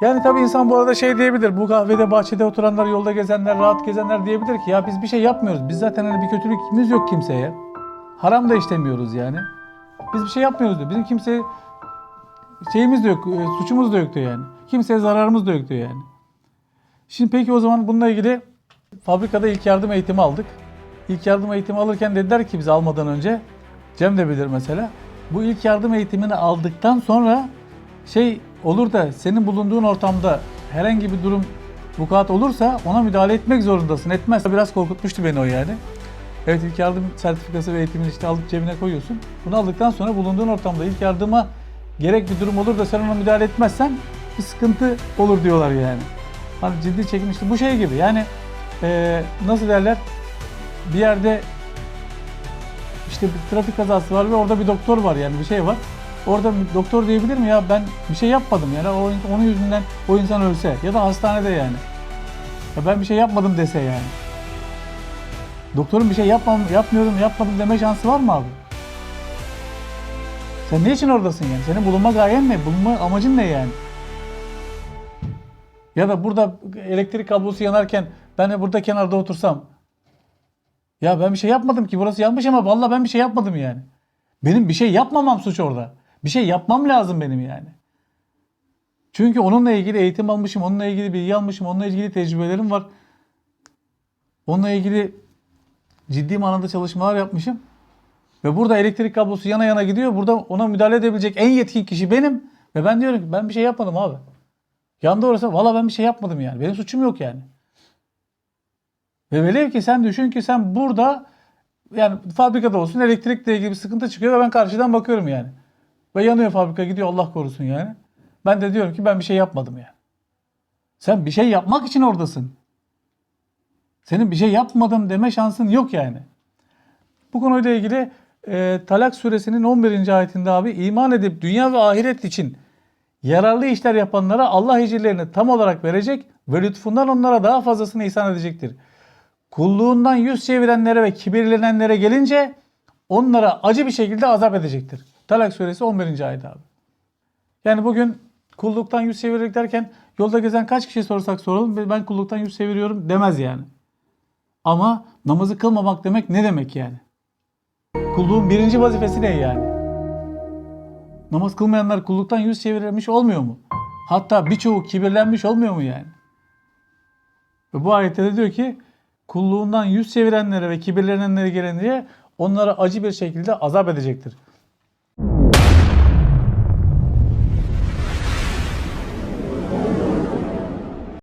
Yani tabii insan bu arada şey diyebilir. Bu kahvede bahçede oturanlar, yolda gezenler, rahat gezenler diyebilir ki ya biz bir şey yapmıyoruz. Biz zaten hani bir kötülükümüz yok kimseye. Haram da işlemiyoruz yani. Biz bir şey yapmıyoruz diyor. Bizim kimseye şeyimiz de yok, e, suçumuz da yok diyor yani. Kimseye zararımız da yok diyor yani. Şimdi peki o zaman bununla ilgili fabrikada ilk yardım eğitimi aldık. İlk yardım eğitimi alırken dediler ki biz almadan önce Cem de bilir mesela. Bu ilk yardım eğitimini aldıktan sonra şey olur da senin bulunduğun ortamda herhangi bir durum vukuat olursa ona müdahale etmek zorundasın. Etmezse biraz korkutmuştu beni o yani. Evet ilk yardım sertifikası ve eğitimini işte alıp cebine koyuyorsun. Bunu aldıktan sonra bulunduğun ortamda ilk yardıma gerek bir durum olur da sen ona müdahale etmezsen bir sıkıntı olur diyorlar yani. Hani ciddi çekim işte bu şey gibi yani eee, nasıl derler bir yerde işte bir trafik kazası var ve orada bir doktor var yani bir şey var. Orada doktor diyebilir mi ya ben bir şey yapmadım yani o, onun yüzünden o insan ölse ya da hastanede yani. Ya ben bir şey yapmadım dese yani. Doktorun bir şey yapmam, yapmıyorum, yapmadım deme şansı var mı abi? Sen ne için oradasın yani? Senin bulunma gayen ne? Bulunma amacın ne yani? Ya da burada elektrik kablosu yanarken ben burada kenarda otursam ya ben bir şey yapmadım ki burası yanmış ama vallahi ben bir şey yapmadım yani. Benim bir şey yapmamam suç orada. Bir şey yapmam lazım benim yani. Çünkü onunla ilgili eğitim almışım, onunla ilgili bilgi almışım, onunla ilgili tecrübelerim var. Onunla ilgili ciddi manada çalışmalar yapmışım. Ve burada elektrik kablosu yana yana gidiyor. Burada ona müdahale edebilecek en yetkin kişi benim. Ve ben diyorum ki ben bir şey yapmadım abi. Yandı orası. Valla ben bir şey yapmadım yani. Benim suçum yok yani. Ve velev ki sen düşün ki sen burada yani fabrikada olsun elektrikle ilgili bir sıkıntı çıkıyor ve ben karşıdan bakıyorum yani. Ve yanıyor fabrika gidiyor Allah korusun yani. Ben de diyorum ki ben bir şey yapmadım yani. Sen bir şey yapmak için oradasın. Senin bir şey yapmadım deme şansın yok yani. Bu konuyla ilgili e, Talak suresinin 11. ayetinde abi iman edip dünya ve ahiret için yararlı işler yapanlara Allah ecirlerini tam olarak verecek ve lütfundan onlara daha fazlasını ihsan edecektir. Kulluğundan yüz çevirenlere ve kibirlenenlere gelince onlara acı bir şekilde azap edecektir. Talak suresi 11. ayet abi. Yani bugün kulluktan yüz çevirerek derken yolda gezen kaç kişi sorsak soralım ben kulluktan yüz çeviriyorum demez yani. Ama namazı kılmamak demek ne demek yani? Kulluğun birinci vazifesi ne yani? Namaz kılmayanlar kulluktan yüz çevirmiş olmuyor mu? Hatta birçoğu kibirlenmiş olmuyor mu yani? Ve bu ayette de diyor ki kulluğundan yüz çevirenlere ve kibirlenenlere gelince onlara acı bir şekilde azap edecektir.